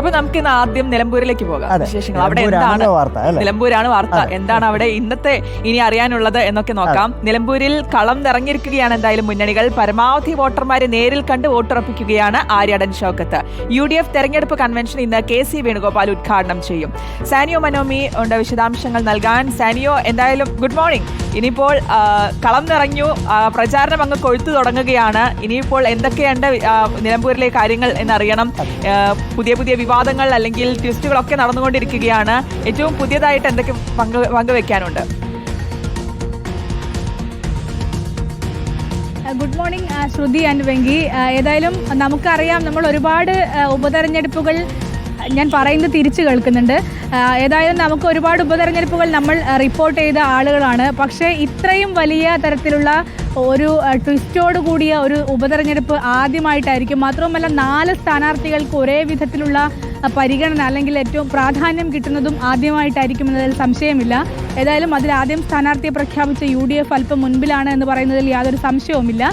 അപ്പൊ നമുക്ക് ഇന്ന് ആദ്യം നിലമ്പൂരിലേക്ക് പോകാം. വിശേഷങ്ങൾ. അവിടെ എന്താണ്? നിലമ്പൂരാണ് വാർത്ത. എന്താണ് അവിടെ ഇന്നത്തെ ഇനി അറിയാനുള്ളത് എന്നൊക്കെ നോക്കാം. നിലമ്പൂരിൽ കളം നിറഞ്ഞിരിക്കുകയാണ് എന്തായാലും മുന്നണികൾ. പരമാവധി വോട്ടർമാരെ നേരിൽ കണ്ട് വോട്ടുറപ്പിക്കുകയാണ് Aryadan Shoukath U D F തെരഞ്ഞെടുപ്പ് കൺവെൻഷൻ ഇന്ന് കെ സി വേണുഗോപാൽ ഉദ്ഘാടനം ചെയ്യും. സാനിയോ മനോമി ഉണ്ട് വിശദാംശങ്ങൾ നൽകാൻ. സാനിയോ എന്തായാലും ഗുഡ് മോർണിംഗ്. ഇനിയിപ്പോൾ കളം നിറഞ്ഞു പ്രചാരണം അങ്ങ് കൊഴുത്തു തുടങ്ങുകയാണ്. ഇനിയിപ്പോൾ എന്തൊക്കെയുണ്ട് നിലമ്പൂരിലെ കാര്യങ്ങൾ എന്നറിയണം. പുതിയ പുതിയ വിവാദങ്ങൾ അല്ലെങ്കിൽ ട്വിസ്റ്റുകളൊക്കെ നടന്നുകൊണ്ടിരിക്കുകയാണ്. ഏറ്റവും പുതിയതായിട്ട് എന്തൊക്കെ പങ്ക് പങ്കുവെക്കാനുണ്ട്? ഗുഡ് മോർണിംഗ് ആ, ശ്രുതി ആൻഡ് വെങ്കി. ആ, ഏതായാലും നമുക്കറിയാം നമ്മൾ ഒരുപാട് ഉപതെരഞ്ഞെടുപ്പുകൾ ഞാൻ പറയുന്നത് തിരിച്ചു കേൾക്കുന്നുണ്ട്. ഏതായാലും നമുക്ക് ഒരുപാട് ഉപതെരഞ്ഞെടുപ്പുകൾ നമ്മൾ റിപ്പോർട്ട് ചെയ്ത ആളുകളാണ്. പക്ഷേ ഇത്രയും വലിയ തരത്തിലുള്ള ഒരു ട്വിസ്റ്റോട് കൂടിയ ഒരു ഉപതെരഞ്ഞെടുപ്പ് ആദ്യമായിട്ടായിരിക്കും. മാത്രവുമല്ല നാല് സ്ഥാനാർത്ഥികൾക്ക് ഒരേ വിധത്തിലുള്ള പരിഗണന അല്ലെങ്കിൽ ഏറ്റവും പ്രാധാന്യം കിട്ടുന്നതും ആദ്യമായിട്ടായിരിക്കും എന്നതിൽ സംശയമില്ല. ഏതായാലും അതിൽ ആദ്യം സ്ഥാനാർത്ഥിയെ പ്രഖ്യാപിച്ച യു ഡി എഫ് അല്പം മുൻപിലാണ് എന്ന് പറയുന്നതിൽ യാതൊരു സംശയവുമില്ല.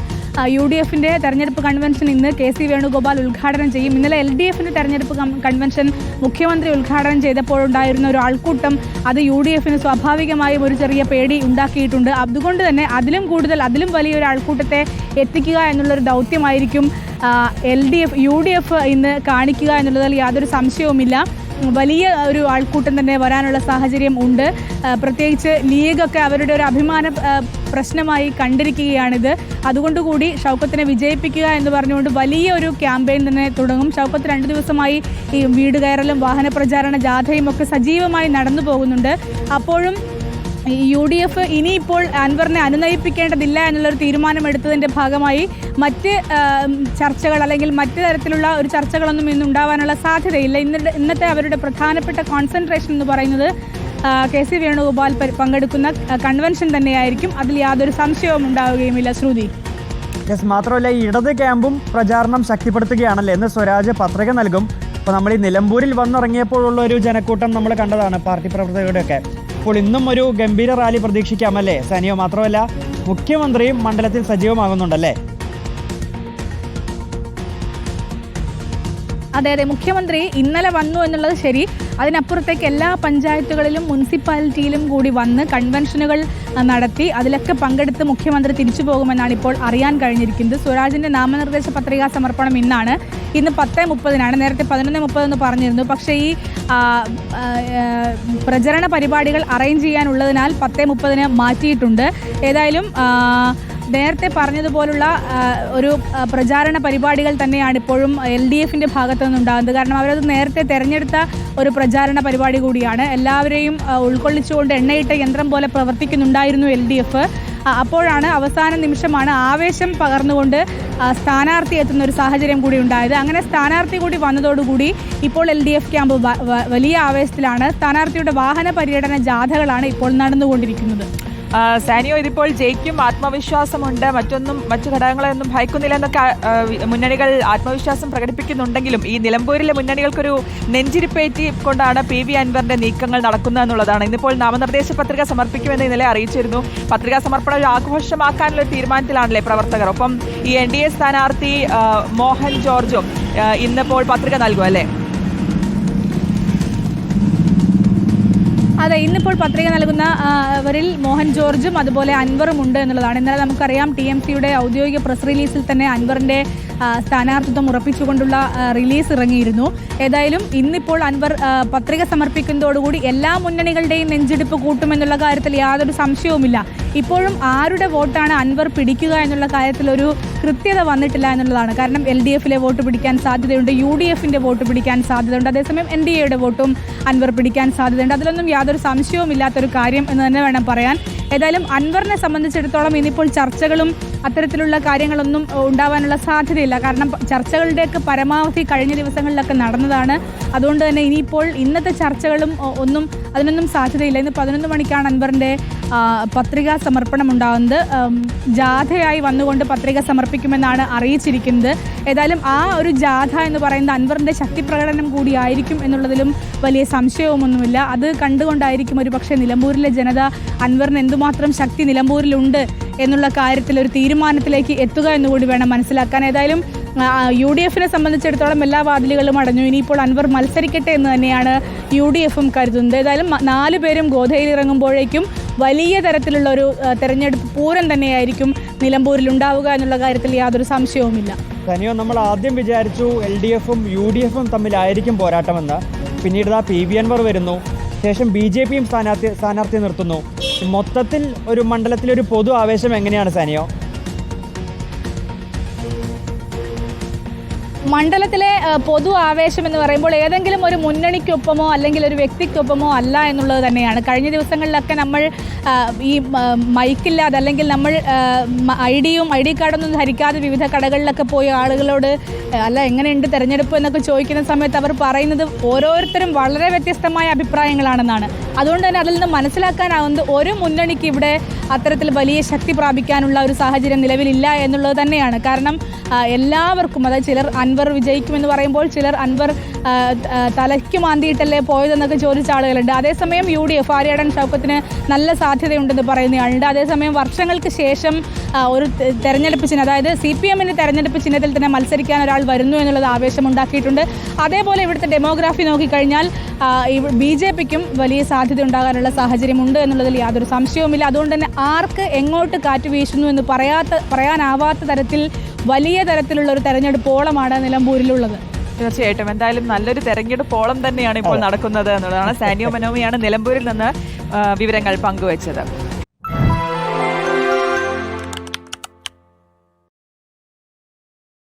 യു ഡി എഫിന്റെ തെരഞ്ഞെടുപ്പ് കൺവെൻഷൻ ഇന്ന് കെ സി വേണുഗോപാൽ ഉദ്ഘാടനം ചെയ്യും. ഇന്നലെ എൽ ഡി എഫിന്റെ തെരഞ്ഞെടുപ്പ് കൺവെൻഷൻ മുഖ്യമന്ത്രി ഉദ്ഘാടനം ചെയ്തപ്പോഴുണ്ടായിരുന്ന ഒരു ആൾക്കൂട്ടം അത് യു ഡി എഫിന് സ്വാഭാവികമായും ഒരു ചെറിയ പേടി ഉണ്ടാക്കിയിട്ടുണ്ട്. അതുകൊണ്ട് തന്നെ അതിലും കൂടുതൽ അതിലും വലിയൊരു ആൾക്കൂട്ടത്തെ എത്തിക്കുക എന്നുള്ളൊരു ദൗത്യമായിരിക്കും L D F U D F ഇന്ന് കാണിക്കുക എന്നുള്ളതിൽ യാതൊരു സംശയവുമില്ല. വലിയ ഒരു ആൾക്കൂട്ടം തന്നെ വരാനുള്ള സാഹചര്യം ഉണ്ട്. പ്രത്യേകിച്ച് ലീഗൊക്കെ അവരുടെ ഒരു അഭിമാന പ്രശ്നമായി കണ്ടിരിക്കുകയാണിത്. അതുകൊണ്ടുകൂടി ഷൗക്കത്തിനെ വിജയിപ്പിക്കുക എന്ന് പറഞ്ഞുകൊണ്ട് വലിയ ഒരു ക്യാമ്പയിൻ തന്നെ തുടങ്ങും. ഷൗക്കത്ത് രണ്ട് ദിവസമായി ഈ വീട് കയറലും വാഹന പ്രചാരണ ജാഥയും ഒക്കെ സജീവമായി നടന്നു പോകുന്നുണ്ട്. അപ്പോഴും യു ഡി എഫ് ഇനിയിപ്പോൾ അൻവറിനെ അനുനയിപ്പിക്കേണ്ടതില്ല എന്നുള്ളൊരു തീരുമാനമെടുത്തതിന്റെ ഭാഗമായി മറ്റ് ചർച്ചകൾ അല്ലെങ്കിൽ മറ്റ് തരത്തിലുള്ള ഒരു ചർച്ചകളൊന്നും ഇന്ന് ഉണ്ടാവാനുള്ള സാധ്യതയില്ല. ഇന്നത്തെ ഇന്നത്തെ അവരുടെ പ്രധാനപ്പെട്ട കോൺസെൻട്രേഷൻ എന്ന് പറയുന്നത് കെ സി വേണുഗോപാൽ പങ്കെടുക്കുന്ന കൺവെൻഷൻ തന്നെയായിരിക്കും. അതിൽ യാതൊരു സംശയവും ഉണ്ടാവുകയുമില്ല. ശ്രുതി. യെസ് മാത്രമല്ല ഈ ഇടത് ക്യാമ്പും പ്രചാരണം ശക്തിപ്പെടുത്തുകയാണല്ലേ? എന്ന് സ്വരാജ് പത്രിക നൽകും. അപ്പോൾ നമ്മൾ ഈ നിലമ്പൂരിൽ വന്നിറങ്ങിയപ്പോഴുള്ള ഒരു ജനക്കൂട്ടം നമ്മൾ കണ്ടതാണ് പാർട്ടി പ്രവർത്തകരുടെയൊക്കെ. അപ്പോൾ ഇന്നും ഒരു ഗംഭീര റാലി പ്രതീക്ഷിക്കാമല്ലേ സനിയോ മാത്രമല്ല മുഖ്യമന്ത്രിയും മണ്ഡലത്തിൽ സജീവമാകുന്നുണ്ടല്ലേ? അതെ അതെ. മുഖ്യമന്ത്രി ഇന്നലെ വന്നു എന്നുള്ളത് ശരി. അതിനപ്പുറത്തേക്ക് എല്ലാ പഞ്ചായത്തുകളിലും മുനിസിപ്പാലിറ്റിയിലും കൂടി വന്ന് കൺവെൻഷനുകൾ നടത്തി. അതിലൊക്കെ പങ്കെടുത്ത് മുഖ്യമന്ത്രി തിരിച്ചു പോകുമെന്നാണ് ഇപ്പോൾ അറിയാൻ കഴിഞ്ഞിരിക്കുന്നത്. സ്വരാജിന്റെ നാമനിർദ്ദേശ പത്രികാ സമർപ്പണം ഇന്നാണ്. ഇന്ന് പത്ത് മുപ്പതിനാണ്. നേരത്തെ പതിനൊന്ന് മുപ്പതെന്ന് പറഞ്ഞിരുന്നു. പക്ഷേ ഈ പ്രചരണ പരിപാടികൾ അറേഞ്ച് ചെയ്യാനുള്ളതിനാൽ പത്ത് മുപ്പതിന് മാറ്റിയിട്ടുണ്ട്. ഏതായാലും നേരത്തെ പറഞ്ഞതുപോലുള്ള ഒരു പ്രചാരണ പരിപാടികൾ തന്നെയാണ് ഇപ്പോഴും എൽ ഡി എഫിന്റെ ഭാഗത്തു നിന്നുണ്ടാകുന്നത് കാരണം അവരത് നേരത്തെ തെരഞ്ഞെടുത്ത ഒരു പ്രചാരണ പരിപാടി കൂടിയാണ്. എല്ലാവരെയും ഉൾക്കൊള്ളിച്ചുകൊണ്ട് എണ്ണയിട്ട യന്ത്രം പോലെ പ്രവർത്തിക്കുന്നുണ്ടായിരുന്നു എൽ ഡി എഫ് അപ്പോഴാണ് അവസാന നിമിഷമാണ് ആവേശം പകർന്നുകൊണ്ട് സ്ഥാനാർത്ഥി എത്തുന്ന ഒരു സാഹചര്യം കൂടി ഉണ്ടായത്. അങ്ങനെ സ്ഥാനാർത്ഥി കൂടി വന്നതോടുകൂടി ഇപ്പോൾ എൽ ഡി എഫ് ക്യാമ്പ് വലിയ ആവേശത്തിലാണ്. സ്ഥാനാർത്ഥിയുടെ വാഹന പര്യടന ജാഥകളാണ് ഇപ്പോൾ നടന്നുകൊണ്ടിരിക്കുന്നത്. സാനിയോ ഇതിപ്പോൾ ജയിക്കും ആത്മവിശ്വാസമുണ്ട്. മറ്റൊന്നും മറ്റു ഘടകങ്ങളെയൊന്നും ഭയക്കുന്നില്ല എന്നൊക്കെ മുന്നണികൾ ആത്മവിശ്വാസം പ്രകടിപ്പിക്കുന്നുണ്ടെങ്കിലും ഈ നിലമ്പൂരിലെ മുന്നണികൾക്കൊരു നെഞ്ചിരിപ്പേറ്റി കൊണ്ടാണ് പി വി അൻവറിന്റെ നീക്കങ്ങൾ നടക്കുന്നത് എന്നുള്ളതാണ്. ഇന്നിപ്പോൾ നാമനിർദ്ദേശ പത്രിക സമർപ്പിക്കുമെന്ന് ഇന്നലെ അറിയിച്ചിരുന്നു. പത്രികാ സമർപ്പണം ഒരു ആഘോഷമാക്കാനുള്ള തീരുമാനത്തിലാണല്ലേ പ്രവർത്തകർ? ഒപ്പം ഈ എൻ ഡി എ സ്ഥാനാർത്ഥി മോഹൻ ജോർജും ഇന്നിപ്പോൾ പത്രിക നൽകും അല്ലേ? അതെ ഇന്നിപ്പോൾ പത്രിക നൽകുന്ന അവരിൽ മോഹൻ ജോർജും അതുപോലെ അൻവറും ഉണ്ട് എന്നുള്ളതാണ്. ഇന്നലെ നമുക്കറിയാം ടി എം സിയുടെ ഔദ്യോഗിക പ്രസ് റിലീസിൽ തന്നെ അൻവറിന്റെ ആ, സ്ഥാനാർത്ഥിത്വം ഉറപ്പിച്ചുകൊണ്ടുള്ള റിലീസ് ഇറങ്ങിയിരുന്നു. ഏതായാലും ഇന്നിപ്പോൾ അൻവർ പത്രിക സമർപ്പിക്കുന്നതോടുകൂടി എല്ലാ മുന്നണികളുടെയും നെഞ്ചെടുപ്പ് കൂട്ടുമെന്നുള്ള കാര്യത്തിൽ യാതൊരു സംശയവുമില്ല. ഇപ്പോഴും ആരുടെ വോട്ടാണ് അൻവർ പിടിക്കുക എന്നുള്ള കാര്യത്തിൽ ഒരു കൃത്യത വന്നിട്ടില്ല എന്നുള്ളതാണ്. കാരണം എൽ ഡി എഫിലെ വോട്ട് പിടിക്കാൻ സാധ്യതയുണ്ട് യു ഡി എഫിന്റെ വോട്ട് പിടിക്കാൻ സാധ്യതയുണ്ട്. അതേസമയം എൻ ഡി എയുടെ വോട്ടും അൻവർ പിടിക്കാൻ സാധ്യതയുണ്ട്. അതിലൊന്നും യാതൊരു സംശയവും ഇല്ലാത്തൊരു കാര്യം എന്ന് തന്നെ വേണം പറയാൻ. ഏതായാലും അൻവറിനെ സംബന്ധിച്ചിടത്തോളം ഇനിയിപ്പോൾ ചർച്ചകളും അത്തരത്തിലുള്ള കാര്യങ്ങളൊന്നും ഉണ്ടാവാനുള്ള സാധ്യതയില്ല. കാരണം ചർച്ചകളുടെയൊക്കെ പരമാവധി കഴിഞ്ഞ ദിവസങ്ങളിലൊക്കെ നടന്നതാണ്. അതുകൊണ്ട് തന്നെ ഇനിയിപ്പോൾ ഇന്നത്തെ ചർച്ചകളും ഒന്നും അതിനൊന്നും സാധ്യതയില്ല. ഇന്ന് പതിനൊന്ന് മണിക്കാണ് അൻവറിന്റെ പത്രികാ സമർപ്പണം ഉണ്ടാകുന്നത് ജാഥയായി വന്നുകൊണ്ട് പത്രിക സമർപ്പിക്കുമെന്നാണ് അറിയിച്ചിരിക്കുന്നത്. ഏതായാലും ആ ഒരു ജാഥ എന്ന് പറയുന്നത് അൻവറിന്റെ ശക്തി പ്രകടനം കൂടിയായിരിക്കും എന്നുള്ളതിലും വലിയ സംശയവുമൊന്നുമില്ല അത് കണ്ടുകൊണ്ടായിരിക്കും ഒരു പക്ഷേ നിലമ്പൂരിലെ ജനത അൻവറിന് എന്തുമാത്രം ശക്തി നിലമ്പൂരിലുണ്ട് എന്നുള്ള കാര്യത്തിൽ ഒരു തീരുമാനത്തിലേക്ക് എത്തുക എന്നുകൂടി വേണം മനസ്സിലാക്കാൻ. ഏതായാലും യു ഡി എഫിനെ സംബന്ധിച്ചിടത്തോളം എല്ലാ വാതിലുകളും അടഞ്ഞു. ഇനിയിപ്പോൾ അൻവർ മത്സരിക്കട്ടെ എന്ന് തന്നെയാണ് യു ഡി എഫും കരുതുന്നത് ഏതായാലും നാല് പേരും ഗോധയിൽ ഇറങ്ങുമ്പോഴേക്കും വലിയ തരത്തിലുള്ള ഒരു തെരഞ്ഞെടുപ്പ് പൂരം തന്നെയായിരിക്കും നിലമ്പൂരിൽ ഉണ്ടാവുക എന്നുള്ള കാര്യത്തിൽ യാതൊരു സംശയവുമില്ല. തനിയോ നമ്മൾ ആദ്യം വിചാരിച്ചു എൽ ഡി എഫും യു ഡി എഫും തമ്മിലായിരിക്കും പോരാട്ടമെന്ന്. പിന്നീട് ആ പി വി അൻവർ വരുന്നു. ശേഷം ബി ജെ പിയും സ്ഥാനാർത്ഥി സ്ഥാനാർത്ഥി നിർത്തുന്നു. മൊത്തത്തിൽ ഒരു മണ്ഡലത്തിലൊരു പൊതു ആവേശം എങ്ങനെയാണ് സാനിയോ? മണ്ഡലത്തിലെ പൊതു ആവേശം എന്ന് പറയുമ്പോൾ ഏതെങ്കിലും ഒരു മുന്നണിക്കൊപ്പമോ അല്ലെങ്കിൽ ഒരു വ്യക്തിക്കൊപ്പമോ അല്ല എന്നുള്ളത് തന്നെയാണ്. കഴിഞ്ഞ ദിവസങ്ങളിലൊക്കെ നമ്മൾ ഈ മൈക്കില്ലാതെ അല്ലെങ്കിൽ നമ്മൾ ഐ ഡിയും ഐ ഡി കാർഡൊന്നും ധരിക്കാതെ വിവിധ കടകളിലൊക്കെ പോയി ആളുകളോട് അല്ല എങ്ങനെയുണ്ട് തിരഞ്ഞെടുപ്പ് എന്നൊക്കെ ചോദിക്കുന്ന സമയത്ത് അവർ പറയുന്നത് ഓരോരുത്തരും വളരെ വ്യത്യസ്തമായ അഭിപ്രായങ്ങളാണെന്നാണ്. അതുകൊണ്ട് തന്നെ അതിൽ നിന്ന് മനസ്സിലാക്കാനാവുന്നത് ഒരു മുന്നണിക്ക് ഇവിടെ അത്തരത്തിൽ വലിയ ശക്തി പ്രാപിക്കാനുള്ള ഒരു സാഹചര്യം നിലവിലില്ല എന്നുള്ളത് തന്നെയാണ്. കാരണം എല്ലാവർക്കും അതായത് ചിലർ അൻവർ വിജയിക്കുമെന്ന് പറയുമ്പോൾ ചിലർ അൻവർ തലയ്ക്ക് മാന്തിയിട്ടല്ലേ പോയതെന്നൊക്കെ ചോദിച്ച ആളുകളുണ്ട്. അതേസമയം യു ഡി എഫ് ആര്യാടൻ ഷൗക്കത്തിന് നല്ല സാധ്യതയുണ്ടെന്ന് പറയുന്നയാളുണ്ട്. അതേസമയം വർഷങ്ങൾക്ക് ശേഷം ഒരു തെരഞ്ഞെടുപ്പ് ചിഹ്നം അതായത് സി പി എമ്മിന്റെ തെരഞ്ഞെടുപ്പ് ചിഹ്നത്തിൽ തന്നെ മത്സരിക്കാൻ ഒരാൾ വരുന്നു എന്നുള്ളത് ആവേശമുണ്ടാക്കിയിട്ടുണ്ട്. അതേപോലെ ഇവിടുത്തെ ഡെമോഗ്രാഫി നോക്കിക്കഴിഞ്ഞാൽ ബി ജെ പിക്കും വലിയ സാധ്യത ഉണ്ടാകാനുള്ള സാഹചര്യമുണ്ട് എന്നുള്ളതിൽ യാതൊരു സംശയവുമില്ല. അതുകൊണ്ട് തന്നെ ആർക്ക് എങ്ങോട്ട് കാറ്റ് വീശുന്നു എന്ന് പറയാത്ത പറയാനാവാത്ത തരത്തിൽ വലിയ തരത്തിലുള്ള ഒരു തെരഞ്ഞെടുപ്പോളമാണ് നിലമ്പൂരിലുള്ളത്. തീർച്ചയായിട്ടും. എന്തായാലും നല്ലൊരു തെരഞ്ഞെടുപ്പോളം തന്നെയാണ് ഇപ്പോൾ നടക്കുന്നത് എന്നുള്ളതാണ് സാനിയോ മനോമിയാണ് നിലമ്പൂരിൽ നിന്ന് വിവരങ്ങൾ പങ്കുവച്ചത്.